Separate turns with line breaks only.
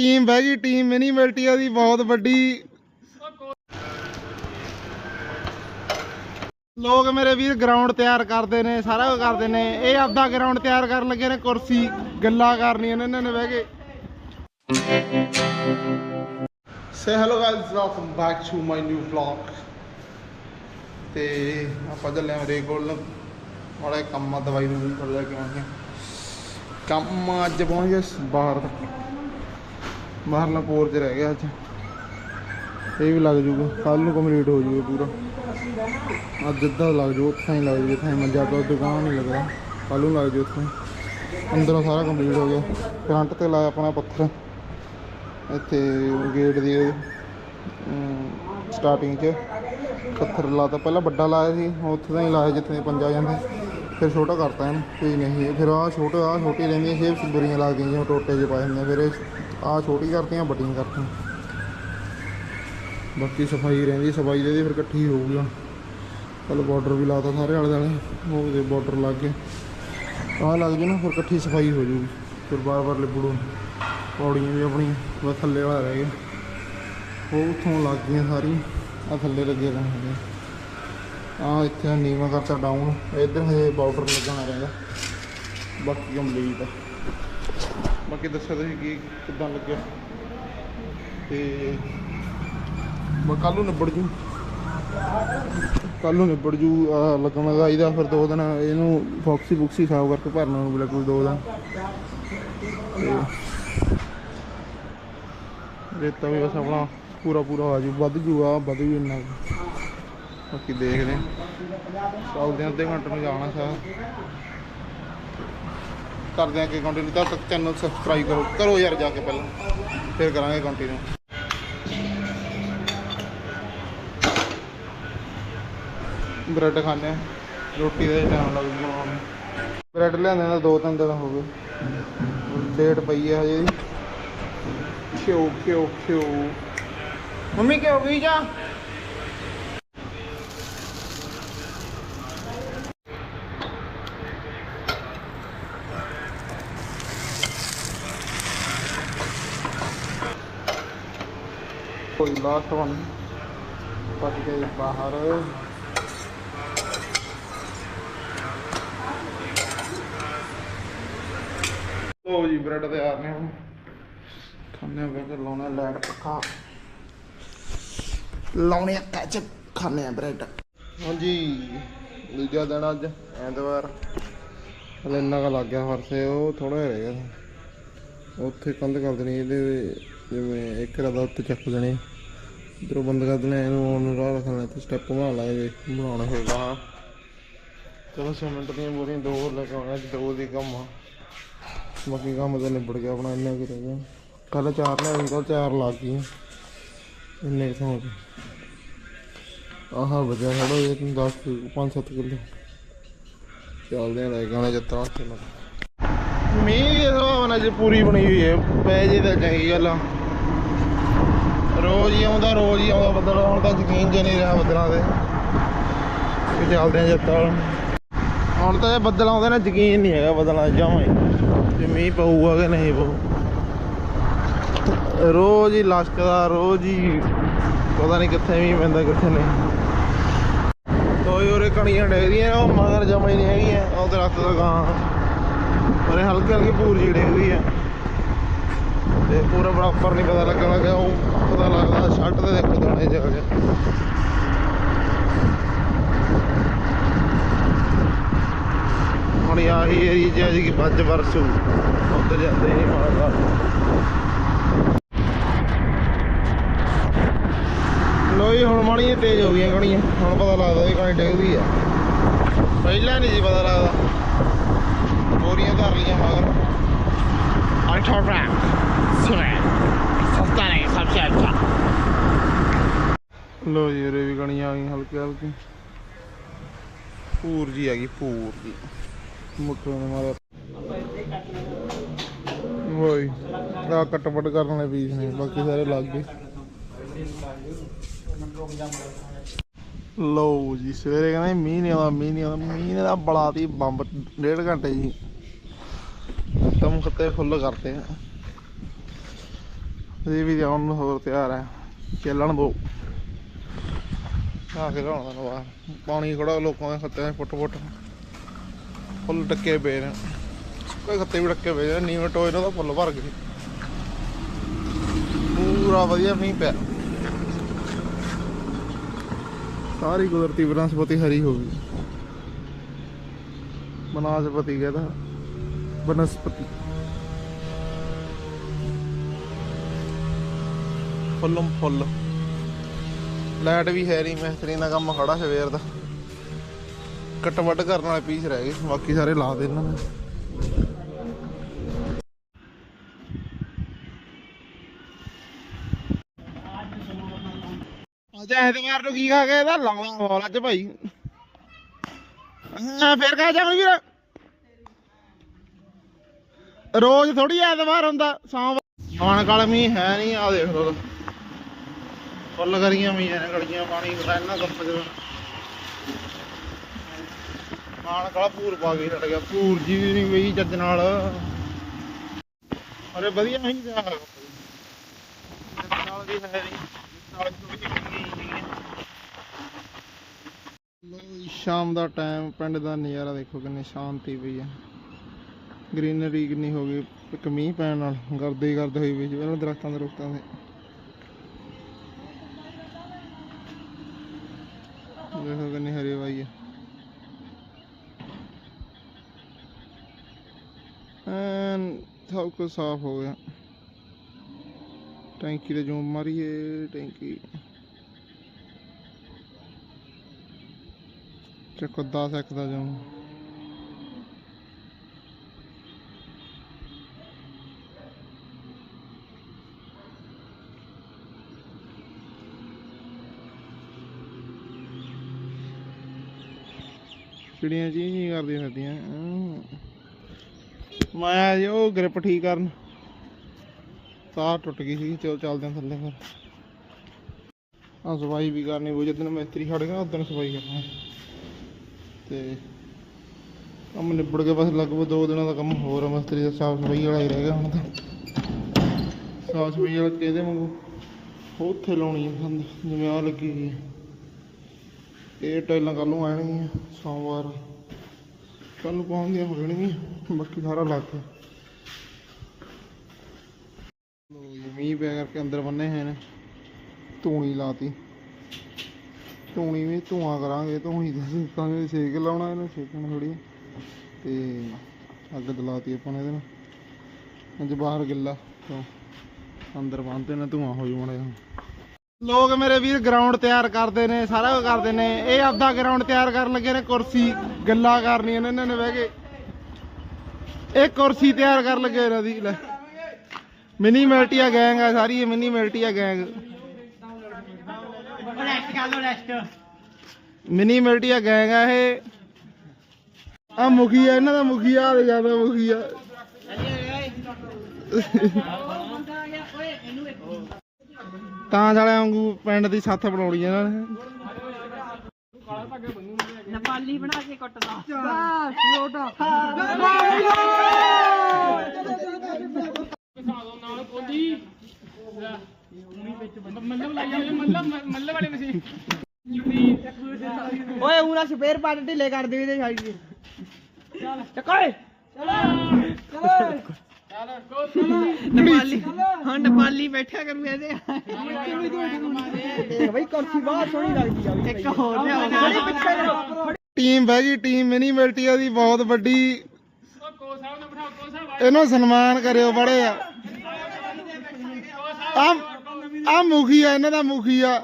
Team ਬਹਿ ਗਈ, team mini militia ਦੀ ਬਹੁਤ ਵੱਡੀ। ਲੋਕ ਮੇਰੇ ਵੀਰ ਗਰਾਊਂਡ ਤਿਆਰ ਕਰਦੇ ਨੇ, ਸਾਰਾ ਕੁਝ ਕਰਦੇ ਨੇ। ਇਹ ਆਪਦਾ ਗਰਾਊਂਡ ਤਿਆਰ ਕਰਨ ਲੱਗੇ ਨੇ, ਕੁਰਸੀ, ਗੱਲਾਂ ਕਰਨੀਆਂ ਨੇ, ਇਹਨਾਂ ਨੇ ਬਹਿ ਕੇ। Say hello guys welcome back to my new vlog ਤੇ ਆਪਾਂ ਚੱਲੇ ਆਂ ਮੇਰੇ ਕੋਲ। ਮਾੜਾ ਕੰਮ ਆ, ਦਵਾਈ ਨੂੰ ਥੋੜਾ ਲੈ ਕੇ ਆਉਣੀ ਕੰਮ ਅੱਜ ਪਹੁੰਚ ਗਿਆ ਬਾਹਰ ਤੱਕ। ਬਾਹਰਲਾ ਪੋਰਚ ਰਹਿ ਗਿਆ ਅੱਜ ਇਹ ਵੀ ਲੱਗ ਜੂਗਾ। ਕੱਲ ਨੂੰ ਕੰਪਲੀਟ ਹੋ ਜੂਗਾ ਪੂਰਾ। ਅੱਜ ਜਿੱਦਾਂ ਲੱਗ ਜੂ, ਉੱਥੇ ਹੀ ਲੱਗ ਜੂ। ਜਿੱਥੇ ਮੰਜਾ ਤੋਂ ਦੁਕਾਨ ਨਹੀਂ ਲੱਗਦਾ ਕੱਲ ਨੂੰ ਲੱਗ ਜੂ ਉੱਥੇ ਅੰਦਰੋਂ ਸਾਰਾ ਕੰਪਲੀਟ ਹੋ ਗਿਆ। ਫਰੰਟ ਤੇ ਲਾਇਆ ਆਪਣਾ ਪੱਥਰ। ਇੱਥੇ ਗੇਟ ਦੀ ਸਟਾਰਟਿੰਗ 'ਚ। ਪੱਥਰ ਲਾਤਾ। ਪਹਿਲਾਂ ਵੱਡਾ ਲਾਇਆ ਸੀ, ਉੱਥੇ ਤਾਂ ਹੀ ਲਾਇਆ, ਜਿੱਥੇ ਪੰਜਾ ਜਾਂਦੇ। ਫਿਰ ਛੋਟਾ ਕਰਤਾ ਇਹਨੂੰ ਕੋਈ ਨਹੀਂ, ਫਿਰ ਆਹ ਛੋਟਾ, ਆਹ ਛੋਟੀ ਰਹਿੰਦੀਆਂ ਸ਼ੇਪਸ ਬੁਰੀਆਂ ਲੱਗਦੀਆਂ ਜਿਵੇਂ ਟੋਟੇ ਜਿਹੇ ਪਾਏ ਹੁੰਦੇ ਆ। ਫਿਰ ਆਹ ਛੋਟੀ ਕਰਤੀਆਂ, ਵੱਡੀਆਂ ਕਰਤੀਆਂ। ਬਾਕੀ ਸਫ਼ਾਈ ਰਹਿੰਦੀ, ਸਫ਼ਾਈ ਦੇ ਦੀ ਫਿਰ ਇਕੱਠੀ ਹੋਊਗੀ ਹੁਣ। ਕੱਲ ਬਾਰਡਰ ਵੀ ਲਾਤਾ ਸਾਰੇ ਆਲੇ ਦੁਆਲੇ, ਉਹ ਦੇ ਬਾਰਡਰ ਲੱਗ ਗਏ। ਆਹ ਲੱਗ ਜੂ ਨਾ, ਫਿਰ ਇਕੱਠੀ ਸਫ਼ਾਈ ਹੋ ਜੂਗੀ। ਫਿਰ ਬਾਰ-ਬਾਰ ਲਿਬੜੂ ਪੌੜੀਆਂ ਵੀ ਆਪਣੀਆਂ, ਬਸ ਥੱਲੇ ਵਾਲਾ ਰਹਿ ਗਿਆ। ਉਹ ਉੱਥੋਂ ਲੱਗ ਗਈਆਂ ਸਾਰੀ ਆ ਥੱਲੇ ਲੱਗੇ ਰਹਿਣਗੇ ਆ ਇੱਥੇ ਨੀਵਾਂ ਕਰਤਾ ਡਾਊਨ ਇੱਧਰ ਹਜੇ ਬਾਰਡਰ ਲੱਗਣਾ ਰਹਿੰਦਾ ਬਾਕੀ ਕੰਪਲੀਟ ਆ। ਬਾਕੀ ਦੱਸਿਆ ਤੁਸੀਂ ਕੀ ਕਿੱਦਾਂ ਲੱਗਿਆ। ਤੇ ਮੈਂ ਕੱਲ ਨੂੰ ਨਿਬੜ ਜੂ। ਕੱਲ ਨੂੰ ਨਿਬੜ ਜੂ ਆਹ ਲੱਗਣ ਲਗਾਈ ਦਾ ਫਿਰ ਦੋ ਦਿਨ ਇਹਨੂੰ ਫੌਕਸੀ ਫੁਕਸੀ ਸਾਫ਼ ਕਰਕੇ ਭਰਨਾ ਨੂੰ ਬਿਲਕੁਲ ਦੋ ਦਿਨ। ਤੇ ਰੇਤਾ ਵੀ ਬਸ ਆਪਣਾ ਪੂਰਾ ਪੂਰਾ ਆ ਜੂ। ਵੱਧ ਜੂ ਆ, ਵੱਧ ਜੂ ਇੰਨਾ ਬਾਕੀ ਦੇਖਦੇ ਚੱਲਦੇ ਅੱਧੇ ਘੰਟੇ ਨੂੰ ਜਾਣਾ ਸ਼ਾਇਦ ਕਰਦੇ ਹਾਂ ਕਿ ਕੰਟੀਨਿਊ ਤਦ ਤੱਕ ਚੈਨਲ ਸਬਸਕ੍ਰਾਈਬ ਕਰੋ। ਕਰੋ ਯਾਰ ਜਾ ਕੇ ਪਹਿਲਾਂ। ਫਿਰ ਕਰਾਂਗੇ ਕੰਟੀਨਿਊ ਬ੍ਰੈਡ ਖਾਣੇ ਰੋਟੀ ਦਾ ਟਾਈਮ ਲੱਗ ਜੂਗਾ ਬ੍ਰੈਡ ਲਿਆਂਦੇ ਦਾ ਦੋ ਤਿੰਨ ਦਿਨ ਹੋ ਗਏ। ਡੇਟ ਪਈ ਹੈ ਹਜੇ। ਕਿਉਂ ਕਿਉਂ ਕਿਉਂ ਮੰਮੀ ਕਿਉਂ ਗਈ ਜਾ। ਕੋਈ ਲਾਸਟ ਵਨ ਪੱਜ ਬਾਹਰ। ਲੋ ਜੀ ਬ੍ਰੈਡ ਤਿਆਰ ਨੇ ਹੁਣ। ਖਾਣੇ ਬ੍ਰੈਡ ਲਾਉਣਾ ਲੈਟ ਪੱਕਾ ਲਾਉਣੇ ਆ ਕੱਚ ਖਾਣੇ ਆ ਬ੍ਰੈਡ ਹਾਂਜੀ, ਦੂਜਾ ਦਿਨ ਅੱਜ, ਐਤਵਾਰ। ਹਲੇ ਇੰਨਾ ਕੁ ਲੱਗ ਗਿਆ ਫਰਸੇ ਉਹ ਥੋੜਾ ਜਿਹਾ ਰਹਿ ਗਿਆ। ਉੱਥੇ ਕੰਧ ਕਰ ਦੇਣੀ ਇਹਦੇ ਜਿਵੇਂ ਇੱਕ ਰਦਾ ਉੱਤੇ ਚੱਕ ਦੇਣੇ। ਇਧਰੋਂ ਬੰਦ ਕਰ ਦੇਣਾ ਇਹਨੂੰ ਉਹਨੂੰ ਰਾਹ ਰੱਖਣਾ ਤੇ ਸਟੈਪ ਬਣਾ ਲਾਂਗੇ ਬਣਾਉਣਾ ਹੋਊਗਾ ਚਲੋ ਸੀਮੈਂਟ ਦੀਆਂ ਬੋਰੀਆਂ ਦੋ ਹੋਰ ਲੈ ਕੇ ਆਉਣਾ ਦੋ ਦੀ ਕੰਮ ਆ। ਬਾਕੀ ਕੰਮ ਤਾਂ ਨਿਬੜ ਗਿਆ ਆਪਣਾ, ਇੰਨਾ ਕੀ ਰਹਿ ਗਿਆ ਕੱਲ ਚਾਰ ਲੈ ਕੱਲ ਚਾਰ ਲੱਗ ਗਈਆਂ ਇੰਨੇ ਕੁ ਸੌਂ ਆਹ ਬਜਾ ਖੜੋ ਇਹ 10 5-7 ਕਿਲੋ। ਚੱਲਦੇ ਆ, ਲੈ ਕੇ ਉੱਥੇ ਮੀਂਹ ਦੀ ਸੁਭਾਵਨਾ ਜੇ ਪੂਰੀ ਬਣੀ ਹੋਈ ਹੈ, ਪੈ ਜੇ ਤਾਂ ਚੰਗੀ ਗੱਲ ਆ। ਰੋਜ਼ ਹੀ ਆਉਂਦਾ, ਰੋਜ਼ ਹੀ ਆਉਂਦਾ ਬੱਦਲ ਹੁਣ ਤਾਂ ਯਕੀਨ ਜੇ ਨਹੀਂ ਰਿਹਾ ਬੱਦਲਾਂ ਤੇ। ਕਿ ਚੱਲਦੇ ਆ ਜੱਤਾ ਹੁਣ ਤਾਂ ਇਹ ਬੱਦਲ ਆਉਂਦੇ ਨੇ, ਯਕੀਨ ਨਹੀਂ ਹੈਗਾ ਬੱਦਲਾਂ ਦਾ, ਜਮਾਂ ਹੀ। ਤੇ ਮੀਂਹ ਪਊਗਾ ਕਿ ਨਹੀਂ ਪਊ। ਰੋਜ਼ ਹੀ ਲਸ਼ਕਦਾ ਰੋਜ਼ ਹੀ ਪਤਾ ਨਹੀਂ ਕਿੱਥੇ ਮੀਂਹ ਪੈਂਦਾ, ਕਿੱਥੇ ਨਹੀਂ। ਤੋਈ ਉਰੇ ਕਣੀਆਂ ਡੇਗਦੀਆਂ ਉਹ ਮਗਰ ਜਮਾ ਹੀ ਨਹੀਂ ਹੈਗੀਆਂ, ਉਹ ਦਰਖਤ ਦਾ ਗਾਂ। ਉਰੇ ਹਲਕੀ ਹਲਕੀ ਪੂਰ ਜਿਹੜੀ ਹੋਈ ਹੈ। ਤੇ ਪੂਰਾ ਬਰਾਬਰ ਨਹੀਂ ਪਤਾ ਲੱਗਣ ਲੱਗਾ, ਉਹ ਪਤਾ ਲੱਗਦਾ ਛੱਟ ਤੇ ਦੇਖੋ ਦਾਣੇ ਜਾ ਕੇ ਹੁਣ ਆਹੀ ਏਰੀਆ ਚ ਜੀ ਕਿ ਬੱਜ ਵਰਸੂ, ਉੱਧਰ ਜਾਂਦੇ ਨਹੀਂ ਮਾਰਦਾ ਲੋਈ ਹੁਣ ਮਾੜੀ ਤੇਜ਼ ਹੋ ਗਈਆਂ ਕਣੀਆਂ, ਹੁਣ ਪਤਾ ਲੱਗਦਾ ਇਹ ਕਣੀ ਡਿੱਗਦੀ ਆ। ਪਹਿਲਾਂ ਨਹੀਂ ਸੀ ਪਤਾ ਲੱਗਦਾ। ਬੋਰੀਆਂ ਧਰ ਲੀਆਂ ਮਗਰ। ਅਲਟਰਾ ਰੈਂਕ ਸਿਰੇ ਸਸਤਾ ਨਹੀਂ ਸਭ ਸੇ ਅੱਛਾ ਲੋ ਜੀ ਉਰੇ ਵੀ ਕਣੀਆਂ ਆ ਗਈਆਂ ਹਲਕੀ ਹਲਕੀ। ਪੂਰ ਜੀ ਆ ਗਈ ਪੂਰ ਜੀ। ਮੁੱਠੋਂ ਨੇ ਮਾਰਿਆ ਹੋਈ ਆ ਕਟਪਟ ਕਰਨ ਵਾਲੇ ਪੀਸ ਨੇ ਬਾਕੀ ਸਾਰੇ ਲੱਗ ਗਏ। ਲਓ ਜੀ ਸਵੇਰੇ ਕਹਿੰਦੇ ਮੀਂਹ ਨਹੀਂ ਆਉਂਦਾ ਮੀਂਹ ਨਹੀਂ ਆਉਂਦਾ ਮੀਂਹ ਨੇ ਤਾਂ ਬਲਾਤੀ ਬੰਬ ਡੇਢ। ਘੰਟੇ ਜੀ। ਦਮ ਖੱਤੇ ਫੁੱਲ ਕਰਤੇ ਆ। ਇਹ ਵੀ ਕਣੀਆਂ ਨੂੰ ਹੋਰ ਤਿਆਰ ਹੈ ਚੱਲਣ ਦੋ। ਆ ਕੇ ਲਾਉਣਾ ਨਾ ਬਾਹਰ ਪਾਣੀ ਖੜਾ ਲੋਕਾਂ ਦੇ ਖੱਤੇ ਫੁੱਟ ਫੁੱਟ। ਫੁੱਲ ਟੱਕੇ ਪਏ ਨੇ। ਕੋਈ ਖੱਤੇ ਵੀ ਟੱਕੇ ਪਏ ਨੇ। ਨੀਵੇਂ ਟੋਏ ਨਾਲ ਤਾਂ ਫੁੱਲ ਭਰ ਗਏ। ਪੂਰਾ ਵਧੀਆ ਮੀਂਹ ਪਿਆ। ਸਾਰੀ ਕੁਦਰਤੀ ਬਨਸਪਤੀ ਹਰੀ ਹੋ ਗਈ। ਬਨਸਪਤੀ ਕਹਿੰਦਾ। ਬਨਸਪਤੀ। ਫੁੱਲਮ ਫੁੱਲ। ਲਾਈਟ ਵੀ ਹੈ ਨਹੀਂ ਮਿਸਤਰੀ ਦਾ ਕੰਮ ਖੜਾ ਸਵੇਰ ਦਾ। ਕੱਟ ਵੱਟ ਕਰਨ ਵਾਲੇ ਪੀਸ ਰਹਿ ਗਏ ਬਾਕੀ ਸਾਰੇ ਲਾ ਦੇ ਇਹਨਾਂ ਨੇ। ਅੱਜ ਐਤਵਾਰ ਨੂੰ ਕੀ ਖਾ ਕੇ ਇਹਦਾ ਲਾਉਣਾ ਬੋਲ ਅੱਜ ਭਾਈ। ਹਾਂ ਫੇਰ ਕਹ ਜਾ ਵੀਰ। ਰੋਜ਼ ਥੋੜੀ ਐਤਵਾਰ ਹੁੰਦਾ ਸੋਮਵਾਰ। ਆਣ ਕਾਲ ਮੀਂਹ ਹੈ ਨਹੀਂ ਆ ਦੇਖ ਲੋ ਫੁੱਲ ਕਰੀਆਂ ਮੀਂਹ ਨੇ ਗਲੀਆਂ ਪਾਣੀ ਰਹਿਣਾ ਕੱਪ ਚ ਆਣ ਕਾਲ ਪੂਰ ਪਾ ਕੇ ਛੱਡ ਗਿਆ ਪੂਰ ਜੀ ਵੀ ਨਹੀਂ ਪਈ ਚੱਜ ਨਾਲ। ਅਰੇ ਵਧੀਆ ਨਹੀਂ ਪਿਆ ਨਾਲ ਵੀ ਹੈ ਨਹੀਂ। ਨਾਲ ਥੋੜੀ ਜਿਹੀ ਸ਼ਾਮ ਦਾ ਟਾਈਮ, ਪਿੰਡ ਦਾ ਨਜ਼ਾਰਾ ਦੇਖੋ ਕਿੰਨੀ ਸ਼ਾਂਤੀ ਪਈ ਆ ਗ੍ਰੀਨਰੀ ਕਿੰਨੀ ਹੋ ਗਈ, ਇੱਕ ਮੀਂਹ ਪੈਣ ਨਾਲ ਗਰਦੇ ਹੀ ਗਰਦ ਹੋਈ ਪਈ ਸੀ ਦਰਖਤਾਂ ਦੇ ਰੁੱਖਾਂ ਦੇ ਦੇਖੋ ਕਿੰਨੀ ਹਰੀ ਵਾਈ ਆ ਐਨ ਸਭ ਕੁਝ ਸਾਫ਼ ਹੋ ਗਿਆ। ਟੈਂਕੀ ਤੇ ਜੂਮ ਮਾਰੀਏ ਟੈਂਕੀ ਚੱਕੋ 10 ਇੱਕ ਦਾ ਜੂਮ। ਚਿੜੀਆਂ ਚੀਂ ਚੀਂ ਕਰਦੀਆਂ ਫਿਰਦੀਆਂ। ਮੈਂ ਆਇਆ ਜੀ, ਉਹ ਗ੍ਰਿਪ ਠੀਕ ਕਰਨ। ਤਾਰ ਟੁੱਟ ਗਈ ਸੀ, ਚਲ ਚੱਲਦੇ ਹਾਂ ਥੱਲੇ ਫਿਰ। ਆ ਸਫ਼ਾਈ ਵੀ ਕਰਨੀ ਉਹ ਜਦੋਂ ਮਿਸਤਰੀ ਛੱਡ ਗਿਆ ਉਦੋਂ ਸਫ਼ਾਈ ਕਰਨਾ। ਤੇ ਕੰਮ ਨਿਬੜ ਕੇ ਬਸ ਲਗਭਗ ਦੋ ਦਿਨਾਂ ਦਾ ਕੰਮ ਹੋਰ ਆ, ਮਿਸਤਰੀ ਦਾ ਸਾਫ਼ ਸਫ਼ਾਈ ਵਾਲਾ ਹੀ ਰਹਿ ਗਿਆ ਹੁਣ ਤਾਂ। ਸਾਫ਼ ਸਫ਼ਾਈ ਵਾਲਾ ਕਿਹਦੇ ਵਾਂਗੂ? ਉੱਥੇ ਲਾਉਣੀ ਆ ਜਿਵੇਂ ਆ ਲੱਗੀ ਹੋਈ ਆ। ਇਹ ਟਾਈਲਾਂ ਕੱਲ ਨੂੰ ਆਣਗੀਆਂ ਸੋਮਵਾਰ। ਕੱਲ ਨੂੰ ਪਾਉਂਦੀਆਂ ਹੋ ਜਾਣਗੀਆਂ ਬਾਕੀ ਸਾਰਾ ਲੱਗ ਗਿਆ ਲੋ ਮੀਂਹ ਪਿਆ ਕਰਕੇ ਅੰਦਰ ਬੰਨੇ ਹੋਏ ਨੇ, ਧੂਣੀ ਲਾਤੀ। ਧੂਣੀ ਵੀ ਧੂਆਂ ਕਰਾਂਗੇ, ਧੂਣੀ ਦਾ ਸੇਕਾਂਗੇ ਸੇਕ ਲਾਉਣਾ ਇਹਨੂੰ ਸੇਕਣ ਥੋੜੀ ਤੇ ਅੱਗ ਦਲਾਤੀ ਆਪਾਂ ਨੇ ਇਹਦੇ ਨਾਲ। ਅੱਜ ਬਾਹਰ ਗਿੱਲਾ, ਤੋਂ ਅੰਦਰ ਬੰਨਦੇ ਨੇ, ਧੂਆਂ ਹੋ ਜੂ ਮੜਿਆ ਲੋਕ ਮੇਰੇ ਵੀਰ ਗਰਾਊਂਡ ਤਿਆਰ ਕਰਦੇ ਨੇ, ਸਾਰਾ ਕੁਝ ਕਰਦੇ ਨੇ। ਇਹ ਆਪਦਾ ਗਰਾਊਂਡ ਤਿਆਰ ਕਰਨ ਲੱਗੇ ਨੇ, ਕੁਰਸੀ, ਗੱਲਾਂ ਕਰਨੀਆਂ ਨੇ ਇਹਨਾਂ ਨੇ ਬਹਿ ਕੇ। ਇਹ ਕੁਰਸੀ ਤਿਆਰ ਕਰਨ ਲੱਗੇ ਇਹਨਾਂ ਦੀ ਲੈ। ਮਿਨੀ ਮਿਲਟੀਆ ਗੈਂਗ ਆ ਸਾਰੀ, ਇਹ mini militia gang
rest
mini militia gang ਆ ਇਹ। ਆ ਮੁਖੀ ਆ ਇਹਨਾਂ ਦਾ ਮੁਖੀ ਆ ਦੇ ਜਾਂਦਾ ਮੁਖੀ ਆ ਤਾਂ ਸਾਲਿਆਂ ਵਾਂਗੂ ਪਿੰਡ ਦੀ ਸੱਥ ਬਣਾਉਣੀ ਇਹਨਾਂ ਨੇ।
ਨੇਪਾਲੀ ਬਣਾ ਕੇ ਕੁੱਟਦਾ। ਬਸ ਲੋਟਾ ਓਏ ਉਹਨਾਂ ਸਪੇਅਰ ਪਾਰਟ ਢਿੱਲੇ ਕਰ ਦੇ ਇਹਦੇ ਸਾਈਡ ਤੇ ਚੱਲ। ਚੱਕੋ ਨੇਪਾਲੀ। ਹਾਂ ਨੇਪਾਲੀ ਬੈਠਿਆ ਕਰੂ ਇਹਦੇ। ਦੇਖ ਬਈ ਕੁਰਸੀ ਬਹੁਤ ਸੋਹਣੀ ਲੱਗਦੀ ਆ ਇੱਕ ਹੋਰ ਲਿਆਓ। ਥੋੜੀ ਪਿੱਛੇ ਕਰੋ
ਟੀਮ ਬਹਿ ਗਈ ਟੀਮ ਮਿਨੀ ਮਿਲਟੀਆ ਦੀ ਬਹੁਤ ਵੱਡੀ। ਇਹਨੂੰ ਸਨਮਾਨ ਕਰਿਓ ਬੜੇ ਆ। ਆ ਮੁਖੀ ਆ ਇਹਨਾਂ ਦਾ ਮੁਖੀ ਆ।